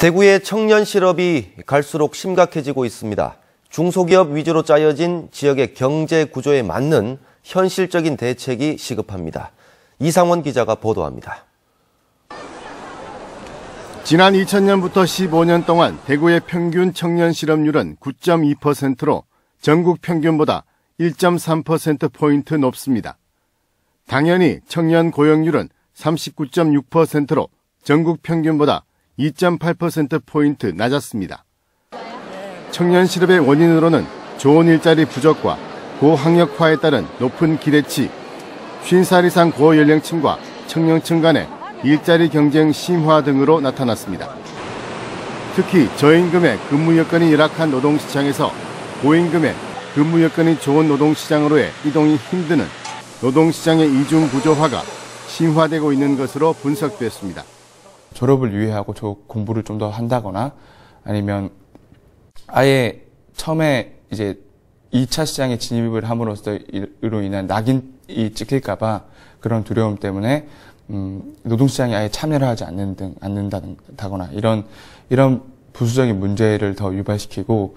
대구의 청년 실업이 갈수록 심각해지고 있습니다. 중소기업 위주로 짜여진 지역의 경제 구조에 맞는 현실적인 대책이 시급합니다. 이상원 기자가 보도합니다. 지난 2000년부터 15년 동안 대구의 평균 청년 실업률은 9.2%로 전국 평균보다 1.3%포인트 높습니다. 당연히 청년 고용률은 39.6%로 전국 평균보다 2.8%포인트 낮았습니다. 청년 실업의 원인으로는 좋은 일자리 부족과 고학력화에 따른 높은 기대치, 50살 이상 고연령층과 청년층 간의 일자리 경쟁 심화 등으로 나타났습니다. 특히 저임금의 근무 여건이 열악한 노동시장에서 고임금의 근무 여건이 좋은 노동시장으로의 이동이 힘드는 노동시장의 이중 구조화가 심화되고 있는 것으로 분석됐습니다. 졸업을 유예하고 저 공부를 좀 더 한다거나 아니면 아예 처음에 이제 2차 시장에 진입을 함으로써 이로 인한 낙인이 찍힐까봐 그런 두려움 때문에 음, 노동시장에 아예 참여를 하지 않는 등, 않는다거나 이런 이런 부수적인 문제를 더 유발시키고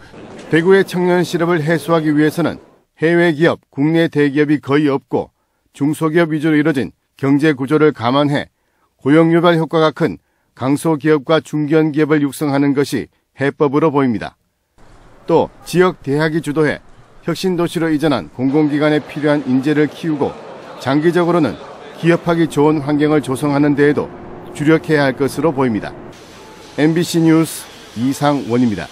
대구의 청년 실업을 해소하기 위해서는 해외 기업, 국내 대기업이 거의 없고 중소기업 위주로 이뤄진 경제 구조를 감안해 고용 유발 효과가 큰 강소기업과 중견기업을 육성하는 것이 해법으로 보입니다. 또 지역 대학이 주도해 혁신도시로 이전한 공공기관에 필요한 인재를 키우고 장기적으로는 기업하기 좋은 환경을 조성하는 데에도 주력해야 할 것으로 보입니다. MBC 뉴스 이상원입니다.